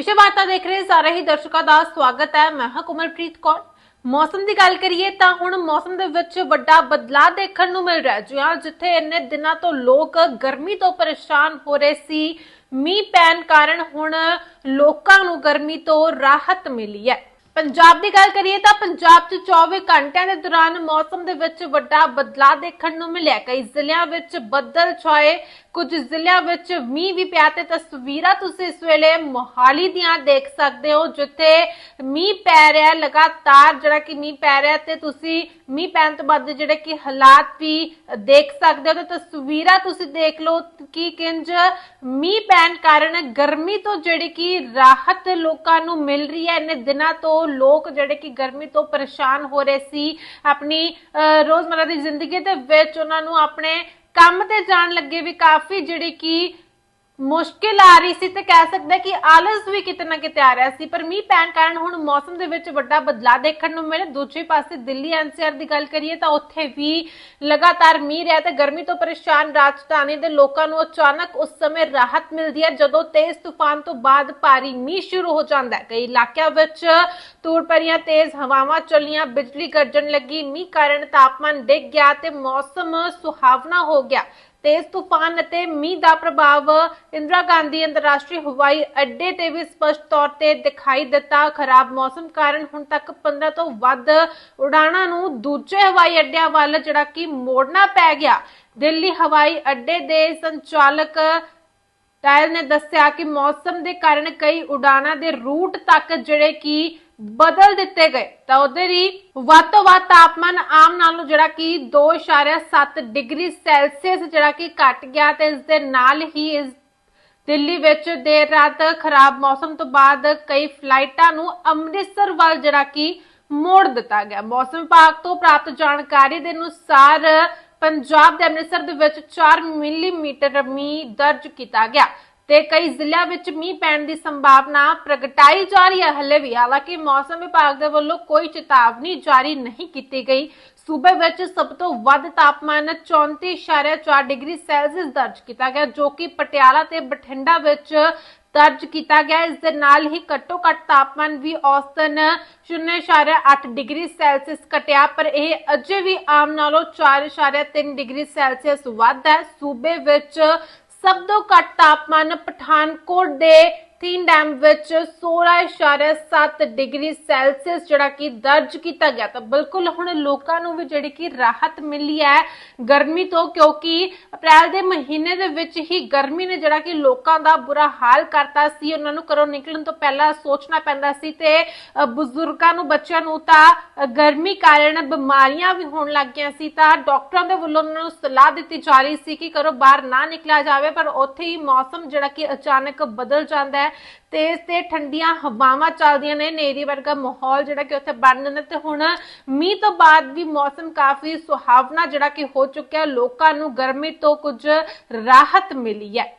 ਵਿਸ਼ਵ ਵਾਰਤਾ ਦੇਖ ਰਹੇ ਸਾਰੇ ਹੀ ਦਰਸ਼ਕਾਂ ਦਾ ਸਵਾਗਤ ਹੈ। ਮੈਂ ਹਾਂ ਕੁਮਲਪ੍ਰੀਤ ਕੌਰ। ਮੌਸਮ ਦੀ ਗੱਲ ਕਰੀਏ ਤਾਂ ਹੁਣ ਮੌਸਮ ਦੇ ਵਿੱਚ ਵੱਡਾ ਬਦਲਾਅ ਦੇਖਣ ਨੂੰ ਮਿਲ ਰਿਹਾ ਹੈ। ਜੀ ਹਾਂ ਜਿੱਥੇ ਇੰਨੇ ਦਿਨਾਂ ਤੋਂ ਲੋਕ ਗਰਮੀ ਤੋਂ ਪਰੇਸ਼ਾਨ ਹੋ ਰਹੇ ਸੀ, ਮੀਂਹ ਪੈਣ ਕਾਰਨ ਹੁਣ ਲੋਕਾਂ ਨੂੰ ਗਰਮੀ ਤੋਂ ਰਾਹਤ ਮਿਲੀ ਹੈ। ਪੰਜਾਬ ਦੀ ਗੱਲ ਕਰੀਏ ਤਾਂ ਪੰਜਾਬ 'ਚ 24 ਘੰਟਿਆਂ ਦੇ ਦੌਰਾਨ ਮੌਸਮ ਦੇ ਵਿੱਚ ਵੱਡਾ ਬਦਲਾਅ ਦੇਖਣ ਨੂੰ ਮਿਲਿਆ। ਕਈ ਜ਼ਿਲ੍ਹਿਆਂ ਵਿੱਚ ਬੱਦਲ ਛਾਏ, ਕੁਝ ਜ਼ਿਲ੍ਹਿਆਂ ਵਿੱਚ ਮੀਂਹ ਵੀ ਪਿਆ ਤੇ ਤਸਵੀਰਾਂ ਤੁਸੀਂ ਇਸ ਵੇਲੇ ਮੋਹਾਲੀ ਦੀਆਂ ਦੇਖ ਸਕਦੇ ਹੋ, ਜਿੱਥੇ ਮੀਂਹ ਪੈ ਰਿਹਾ ਲਗਾਤਾਰ ਜਿਹੜਾ ਕਿ ਮੀਂਹ ਪੈ ਰਿਹਾ ਤੇ ਤੁਸੀਂ ਮੀਂਹ ਪੈਣ ਤੋਂ ਬਾਅਦ ਦੇ ਜਿਹੜੇ ਕਿ ਹਾਲਾਤ ਵੀ ਦੇਖ ਸਕਦੇ ਹੋ ਤੇ ਤਸਵੀਰਾਂ ਤੁਸੀਂ ਦੇਖ ਲਓ ਕਿ ਕਿੰਜ ਮੀਂਹ ਪੈਣ ਕਾਰਨ ਗਰਮੀ ਤੋਂ ਜਿਹੜੀ ਕਿ ਰਾਹਤ ਲੋਕਾਂ ਨੂੰ ਮਿਲ ਰਹੀ ਹੈ। ਇੰਨੇ ਦਿਨਾਂ ਤੋਂ ਲੋਕ ਜਿਹੜੇ ਕਿ ਗਰਮੀ ਤੋਂ ਪਰੇਸ਼ਾਨ ਹੋ ਰਹੇ ਸੀ ਆਪਣੀ ਅਹ, ਰੋਜ਼ਮਰਰਾ ਦੀ ਜ਼ਿੰਦਗੀ ਦੇ ਵਿੱਚ ਉਹਨਾਂ ਨੂੰ ਆਪਣੇ ਕੰਮ ਤੇ ਜਾਣ ਲੱਗੇ ਵੀ ਕਾਫੀ ਜਿਹੜੀ ਕਿ ਮੁਸ਼ਕਿਲ ਆ ਰਹੀ ਸੀ ਤੇ ਕਹਿ ਸਕਦੇ ਕਿ ਆਲਸ ਵੀ ਕਿਤੇ ਨਾ ਕਿਤੇ ਆ ਰਿਹਾ ਸੀ, ਪਰ ਮੀਂਹ ਪੈਣ ਕਾਰਨ ਹੁਣ ਮੌਸਮ ਦੇ ਵਿੱਚ ਵੱਡਾ ਬਦਲਾਅ ਦੇਖਣ ਨੂੰ ਮਿਲਿਆ। ਦੂਜੇ ਪਾਸੇ ਦਿੱਲੀ ਐਨਸੀਆਰ ਦੀ ਗੱਲ ਕਰੀਏ ਤਾਂ ਉੱਥੇ ਵੀ ਲਗਾਤਾਰ ਮੀਂਹ ਰਿਹਾ ਤੇ ਗਰਮੀ ਤੋਂ ਪਰੇਸ਼ਾਨ ਰਾਜਧਾਨੀ ਦੇ ਲੋਕਾਂ ਨੂੰ ਅਚਾਨਕ ਉਸ ਸਮੇਂ ਰਾਹਤ ਮਿਲਦੀ ਹੈ, ਜਦੋਂ ਤੇਜ਼ ਤੂਫਾਨ ਤੋਂ ਬਾਅਦ ਭਾਰੀ ਮੀਂਹ ਸ਼ੁਰੂ ਹੋ ਜਾਂਦਾ ਹੈ। ਕਈ ਇਲਾਕਿਆਂ ਵਿੱਚ ਤੂੜ ਭਰੀਆਂ, ਤੇਜ਼ ਹਵਾਵਾਂ ਚੱਲੀਆਂ, ਬਿਜਲੀ ਗਰਜਣ ਲੱਗੀ। ਮੀਂਹ ਕਾਰਨ ਤਾਪਮਾਨ ਡਿੱਗ ਗਿਆ ਤੇ ਮੌਸਮ ਸੁਹਾਵਣਾ ਹੋ ਗਿਆ। ਤੇਜ਼ ਤੂਫਾਨ ਅਤੇ ਮੀਂਹ ਦਾ ਪ੍ਰਭਾਵ ਇੰਦਰਾ ਗਾਂਧੀ ਅੰਤਰਰਾਸ਼ਟਰੀ ਹਵਾਈ ਅੱਡੇ ਤੇ ਵੀ ਸਪਸ਼ਟ ਤੌਰ ਤੇ ਦਿਖਾਈ ਦਿੱਤਾ। ਖਰਾਬ ਮੌਸਮ ਕਾਰਨ ਹੁਣ ਤੱਕ 15 ਤੋਂ ਵੱਧ ਉਡਾਣਾਂ ਨੂੰ ਦੂਜੇ ਹਵਾਈ ਅੱਡਿਆਂ ਵੱਲ ਜਿਹੜਾ ਕਿ ਮੋੜਨਾ ਪੈ ਗਿਆ। ਦਿੱਲੀ ਹਵਾਈ ਅੱਡੇ ਦੇ ਸੰਚਾਲਕ ਟਾਇਲ ਨੇ ਦੱਸਿਆ ਕਿ ਮੌਸਮ ਦੇ ਕਾਰਨ ਕਈ ਉਡਾਣਾਂ ਦੇ ਰੂਟ ਤੱਕ ਜਿਹੜੇ ਕਿ ਬਦਲ ਦਿੱਤੇ ਗਏ। ਤਾਂ ਉਧਰ ਹੀ ਵੱਧ ਤੋਂ ਵੱਧ ਤਾਪਮਾਨ ਆਮ ਨਾਲੋਂ ਜਿਹੜਾ ਕਿ 2.7 ਡਿਗਰੀ ਸੈਲਸੀਅਸ ਜਿਹੜਾ ਕਿ ਘਟ ਗਿਆ ਤੇ ਇਸ ਦੇ ਨਾਲ ਹੀ ਇਸ ਦਿੱਲੀ ਵਿੱਚ ਦੇਰ ਰਾਤ ਖਰਾਬ ਮੌਸਮ ਤੋਂ ਬਾਅਦ ਕਈ ਫਲਾਈਟਾਂ ਨੂੰ ਅੰਮ੍ਰਿਤਸਰ ਵੱਲ ਜਿਹੜਾ ਕਿ ਮੋੜ ਦਿੱਤਾ ਗਿਆ। ਮੌਸਮ ਵਿਭਾਗ ਤੋਂ ਪ੍ਰਾਪਤ ਜਾਣਕਾਰੀ ਦੇ ਅਨੁਸਾਰ ਪੰਜਾਬ ਦੇ ਅੰਮ੍ਰਿਤਸਰ ਦੇ ਵਿੱਚ 4 ਮਿਲੀਮੀਟਰ ਮੀਂਹ ਦਰਜ ਕੀਤਾ ਗਿਆ ਤੇ ਕਈ ਜ਼ਿਲ੍ਹਿਆਂ ਵਿੱਚ ਮੀਂਹ ਪੈਣ ਦੀ ਸੰਭਾਵਨਾ ਪ੍ਰਗਟਾਈ ਜਾ ਰਹੀ ਹੈ। ਹਲੇ ਵੀ ਹਾਲਾਂਕਿ ਮੌਸਮ ਵਿਭਾਗ ਦੇ ਵੱਲੋਂ ਕੋਈ ਚੇਤਾਵਨੀ ਜਾਰੀ ਨਹੀਂ ਕੀਤੀ ਗਈ। ਸੂਬੇ ਵਿੱਚ ਸਭ ਤੋਂ ਵੱਧ ਤਾਪਮਾਨ 34.4 ਡਿਗਰੀ ਸੈਲਸੀਅਸ ਦਰਜ ਕੀਤਾ ਗਿਆ, ਜੋ ਕਿ ਪਟਿਆਲਾ ਤੇ ਬਠਿੰਡਾ ਵਿੱਚ ਦਰਜ ਕੀਤਾ ਗਿਆ। ਇਸ ਦੇ ਨਾਲ ਹੀ ਘੱਟੋ ਘੱਟ ਤਾਪਮਾਨ ਵੀ ਔਸਤਨ 0.8 ਡਿਗਰੀ ਸੈਲਸੀਅਸ ਘਟਿਆ, ਪਰ ਇਹ ਅਜੇ ਵੀ ਆਮ ਨਾਲੋਂ 4.3 ਡਿਗਰੀ ਸੈਲਸੀਅਸ ਵੱਧ ਹੈ। ਸੂਬੇ ਵਿੱਚ ਸਭ ਤੋਂ ਘੱਟ ਤਾਪਮਾਨ ਪਠਾਨਕੋਟ ਦੇ ਥੀਨ ਡੈਮ ਵਿੱਚ 16.7 ਡਿਗਰੀ ਸੈਲਸੀਅਸ ਜਿਹੜਾ ਕਿ ਦਰਜ ਕੀਤਾ ਗਿਆ ਤਾਂ ਬਿਲਕੁਲ ਹੁਣ ਲੋਕਾਂ ਨੂੰ ਵੀ ਜਿਹੜੀ ਕਿ ਰਾਹਤ ਮਿਲੀ ਹੈ ਗਰਮੀ ਤੋਂ, ਕਿਉਂਕਿ ਅਪ੍ਰੈਲ ਦੇ ਮਹੀਨੇ ਦੇ ਵਿੱਚ ਹੀ ਗਰਮੀ ਨੇ ਜਿਹੜਾ ਕਿ ਲੋਕਾਂ ਦਾ ਬੁਰਾ ਹਾਲ ਕਰਤਾ ਸੀ, ਉਹਨਾਂ ਨੂੰ ਘਰੋਂ ਨਿਕਲਣ ਤੋਂ ਪਹਿਲਾਂ ਸੋਚਣਾ ਪੈਂਦਾ ਸੀ ਤੇ ਬਜ਼ੁਰਗਾਂ ਨੂੰ, ਬੱਚਿਆਂ ਨੂੰ ਤਾਂ ਗਰਮੀ ਕਾਰਨ ਬਿਮਾਰੀਆਂ ਵੀ ਹੋਣ ਲੱਗ ਗਈਆਂ ਸੀ ਤਾਂ ਡਾਕਟਰਾਂ ਦੇ ਵੱਲੋਂ ਉਹਨਾਂ ਨੂੰ ਸਲਾਹ ਦਿੱਤੀ ਜਾ ਰਹੀ ਸੀ ਕਿ ਘਰੋਂ ਬਾਹਰ ਨਾ ਨਿਕਲਿਆ ਜਾਵੇ, ਪਰ ਉੱਥੇ ਹੀ ਮੌਸਮ ਜਿਹੜਾ ਕਿ ਅਚਾਨਕ ਬਦਲ ਜਾਂਦਾ ਹੈ। ਹੈ ਤੇਜ਼ ਤੇ ਠੰਡੀਆਂ ਹਵਾਵਾਂ ਚੱਲਦੀਆਂ ਨੇ। ਨੇਰੀ ਵਰਗਾ ਮਾਹੌਲ ਜਿਹੜਾ ਕਿ ਉੱਥੇ ਬਣ ਜਾਂਦਾ ਤੇ ਹੁਣ ਮੀਂਹ ਤੋਂ ਬਾਅਦ ਵੀ ਮੌਸਮ ਕਾਫੀ ਸੁਹਾਵਣਾ ਜਿਹੜਾ ਕਿ ਹੋ ਚੁੱਕਿਆ। ਲੋਕਾਂ ਨੂੰ ਗਰਮੀ ਤੋਂ ਕੁਝ ਰਾਹਤ ਮਿਲੀ ਹੈ।